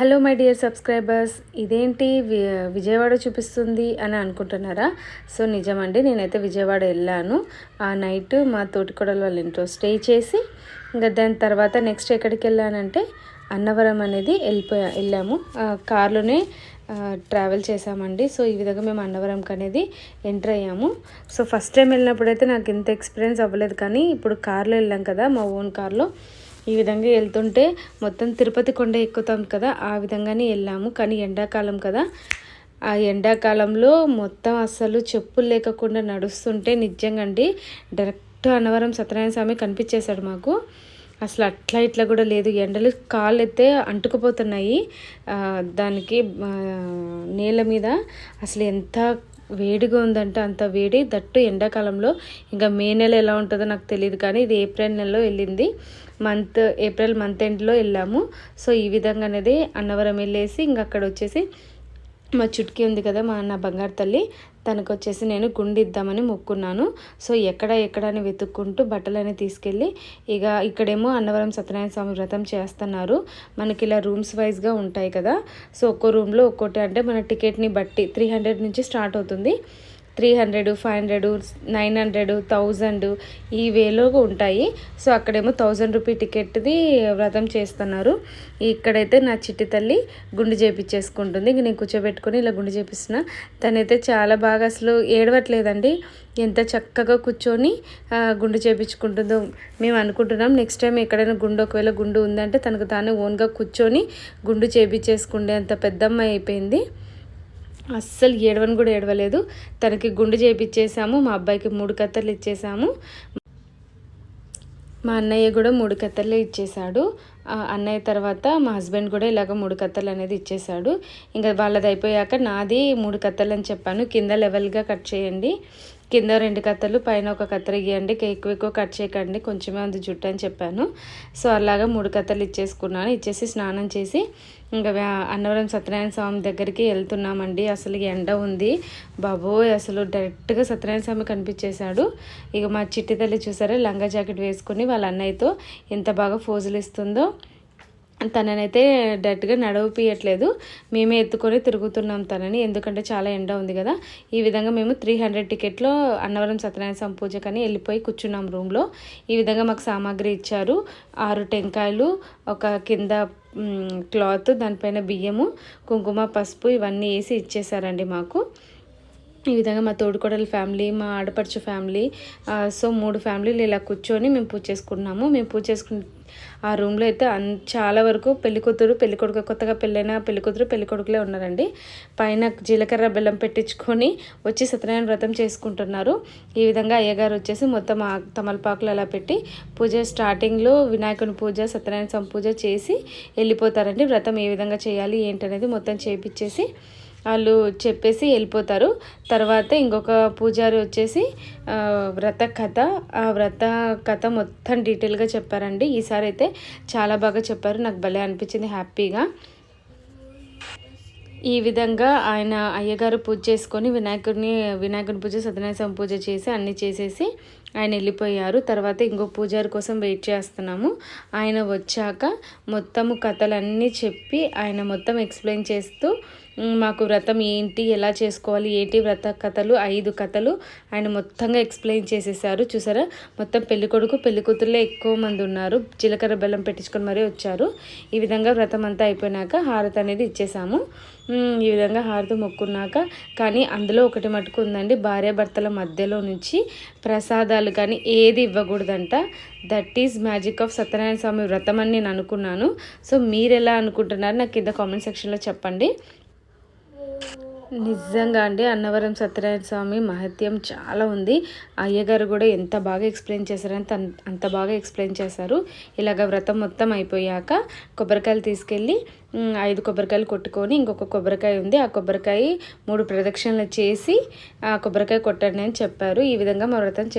Hello my dear subscribers ఇదేంటి వి- విజయవాడ చూపిస్తుంది అని అనుకుంటున్నారా? సో నిజమండి నేనైతే విజయవాడ వెళ్ళాను. ఆ నైట్ మా తోటికొడల వాళ్ళ ఇంట్లో స్టే చేసి ఇంకా దాని తర్వాత నెక్స్ట్ ఎక్కడికి వెళ్ళానంటే అన్నవరం అనేది వెళ్ళిపోయా వెళ్ళాము. కారులోనే ట్రావెల్ చేసామండి సో ఈ విధంగా మేము అన్నవరంకి అనేది ఎంటర్ అయ్యాము. సో ఫస్ట్ టైం వెళ్ళినప్పుడు అయితే నాకు ఇంత ఎక్స్పీరియన్స్ అవ్వలేదు కానీ ఇప్పుడు కార్లో వెళ్ళాం కదా మా ఓన్ కార్లో. ఈ విధంగా వెళ్తుంటే మొత్తం తిరుపతి కొండ ఎక్కుతాం కదా ఆ విధంగానే వెళ్ళాము. కానీ ఎండాకాలం కదా. ఆ ఎండాకాలంలో మొత్తం అసలు చెప్పులు లేకుండా నడుస్తుంటే నిజంగా అండి డైరెక్ట్ అన్నవరం సత్యనారాయణ స్వామి కనిపించేశాడు మాకు. అసలు అట్లా ఇట్లా కూడా లేదు. ఎండలు కాళ్ళు అయితే అంటుకుపోతున్నాయి దానికి నేల మీద అసలు ఎంత వేడిగా ఉందంటే అంత వేడి దట్టు ఎండాకాలంలో. ఇంకా మే నెల ఎలా ఉంటుందో నాకు తెలియదు కానీ ఇది ఏప్రిల్ నెలలో వెళ్ళింది. మంత్ ఏప్రిల్ మంత్ ఎండ్లో వెళ్ళాము. సో ఈ విధంగా అనేది అన్నవరం వెళ్ళేసి ఇంకా అక్కడ వచ్చేసి మా చుట్కీ ఉంది కదా మా అన్న బంగారు తల్లి తనకు వచ్చేసి నేను గుండు ఇద్దామని మొక్కున్నాను. సో ఎక్కడ ఎక్కడ అని వెతుక్కుంటూ బట్టలని తీసుకెళ్ళి ఇక ఇక్కడేమో అన్నవరం సత్యనారాయణ స్వామి వ్రతం చేస్తున్నారు. మనకి ఇలా రూమ్స్ వైజ్గా ఉంటాయి కదా. సో ఒక్కో రూమ్లో ఒక్కోటి అంటే మన టికెట్ని బట్టి త్రీ హండ్రెడ్ నుంచి స్టార్ట్ అవుతుంది. Three hundred five hundred nine hundred thousand ఈ వేలో ఉంటాయి. సో అక్కడేమో థౌజండ్ రూపీ టికెట్ది వ్రతం చేస్తున్నారు. ఇక్కడైతే నా చిట్టి తల్లి గుండు చేపించేసుకుంటుంది ఇంక నేను కూర్చోబెట్టుకొని ఇలా గుండు చేపిస్తున్నా. తనైతే చాలా బాగా అసలు ఏడవట్లేదండి. ఎంత చక్కగా కూర్చొని గుండు చేపించుకుంటుందో మేము అనుకుంటున్నాం. నెక్స్ట్ టైం ఎక్కడైనా గుండు ఒకవేళ గుండు ఉందంటే తనకు తాను ఓన్గా కూర్చొని గుండు చేపించేసుకుండే అంత పెద్దమ్మ అయిపోయింది. అస్సలు ఏడవని కూడా ఏడవలేదు. తనకి గుండు చేపిచ్చేసాము మా అబ్బాయికి మూడు కత్తర్లు ఇచ్చేసాము. మా అన్నయ్య కూడా మూడు కత్తెరలు ఇచ్చేసాడు. అన్నయ్య తర్వాత మా హస్బెండ్ కూడా ఇలాగ మూడు కత్తలు అనేది ఇచ్చేసాడు. ఇంకా వాళ్ళది అయిపోయాక నాది మూడు కత్తలు అని చెప్పాను. కింద లెవెల్గా కట్ చేయండి. కింద రెండు కత్తలు పైన ఒక కత్తెర ఇవ్వండి ఎక్కువ ఎక్కువ కట్ చేయకండి కొంచెమే ఉంది జుట్టు అని చెప్పాను. సో అలాగా మూడు కథలు ఇచ్చేసుకున్నాను. ఇచ్చేసి స్నానం చేసి ఇంకా అన్నవరం సత్యనారాయణ స్వామి దగ్గరికి వెళ్తున్నామండి. అసలు ఎండ ఉంది. బాబోయ్ అసలు డైరెక్ట్గా సత్యనారాయణ స్వామి కనిపించేశాడు. ఇక మా చిట్టి తల్లి చూసారా లంగా జాకెట్ వేసుకుని వాళ్ళ అన్నయ్యతో ఎంత బాగా ఫోజులు ఇస్తుందో. తననైతే డైరెక్ట్గా నడవపియట్లేదు. మేమే ఎత్తుకొని తిరుగుతున్నాం తనని. ఎందుకంటే చాలా ఎండ ఉంది కదా. ఈ విధంగా మేము త్రీ హండ్రెడ్ టికెట్లో అన్నవరం సత్యనారాయణ స్వామి పూజకని వెళ్ళిపోయి కూర్చున్నాం రూమ్లో. ఈ విధంగా మాకు సామాగ్రి ఇచ్చారు. ఆరు టెంకాయలు ఒక కింద క్లాత్ దానిపైన బియ్యము కుంకుమ పసుపు ఇవన్నీ వేసి ఇచ్చేసారండి మాకు. ఈ విధంగా మా తోడుకోడల ఫ్యామిలీ మా ఆడపడుచు ఫ్యామిలీ సో మూడు ఫ్యామిలీలు ఇలా కూర్చొని మేము పూజ చేసుకున్నాము. మేము పూజ చేసుకుని ఆ రూమ్లో అయితే అన్ చాలా వరకు పెళ్ళికూతురు పెళ్ళికొడుకు కొత్తగా పెళ్ళైన పెళ్ళికూతురు పెళ్ళికొడుకులే ఉన్నారండి. పైన జీలకర్ర బెల్లం పెట్టించుకొని వచ్చి సత్యనారాయణ వ్రతం చేసుకుంటున్నారు. ఈ విధంగా అయ్యగారు వచ్చేసి మొత్తం ఆ తమలపాకులు అలా పెట్టి పూజ స్టార్టింగ్లో వినాయకుని పూజ సత్యనారాయణ స్వామి పూజ చేసి వెళ్ళిపోతారండి. వ్రతం ఏ విధంగా చేయాలి ఏంటనేది మొత్తం చేపించేసి వాళ్ళు చెప్పేసి వెళ్ళిపోతారు. తర్వాత ఇంకొక పూజారి వచ్చేసి వ్రత కథ ఆ వ్రత కథ మొత్తం డీటెయిల్గా చెప్పారండి. ఈసారి అయితే చాలా బాగా చెప్పారు. నాకు భలే అనిపించింది హ్యాపీగా. ఈ విధంగా ఆయన అయ్యగారు పూజ చేసుకొని వినాయకుడిని వినాయకుని పూజ సత్యనారాయణ పూజ చేసి అన్నీ చేసేసి ఆయన వెళ్ళిపోయారు. తర్వాత ఇంకో పూజారి కోసం వెయిట్ చేస్తున్నాము. ఆయన వచ్చాక మొత్తము కథలన్నీ చెప్పి ఆయన మొత్తం ఎక్స్ప్లెయిన్ చేస్తూ మాకు వ్రతం ఏంటి? ఎలా చేసుకోవాలి? ఏంటి వ్రత కథలు? ఐదు కథలు ఆయన మొత్తంగా ఎక్స్ప్లెయిన్ చేసేసారు. చూసారా? మొత్తం పెళ్ళి కొడుకు పెళ్ళి ఎక్కువ మంది ఉన్నారు. జీలకర్ర బెల్లం పెట్టించుకొని మరీ వచ్చారు. ఈ విధంగా వ్రతం అంతా అయిపోయినాక హారతి అనేది ఇచ్చేసాము. ఈ విధంగా హారతి మొక్కున్నాక కానీ అందులో ఒకటి మటుకు ఉందండి భార్యాభర్తల మధ్యలో నుంచి ప్రసాదాలు కానీ ఏది ఇవ్వకూడదంట. That is magic of Satyanarayana Swami వ్రతం అని నేను అనుకున్నాను. సో మీరు ఎలా అనుకుంటున్నారు? నాకు కింద కామెంట్ సెక్షన్లో చెప్పండి. నిజంగా అండి. అన్నవరం సత్యనారాయణ స్వామి మహత్యం చాలా ఉంది. అయ్యగారు కూడా ఎంత బాగా ఎక్స్ప్లెయిన్ చేశారంటే అంత అంత బాగా ఎక్స్ప్లెయిన్ చేశారు. ఇలాగ వ్రతం మొత్తం అయిపోయాక కొబ్బరికాయలు తీసుకెళ్ళి ఐదు కొబ్బరికాయలు కొట్టుకొని ఇంకొక కొబ్బరికాయ ఉంది. ఆ కొబ్బరికాయ మూడు ప్రదక్షిణలు చేసి ఆ కొబ్బరికాయ కొట్టండి అని చెప్పారు. ఈ విధంగా మా వ్రతం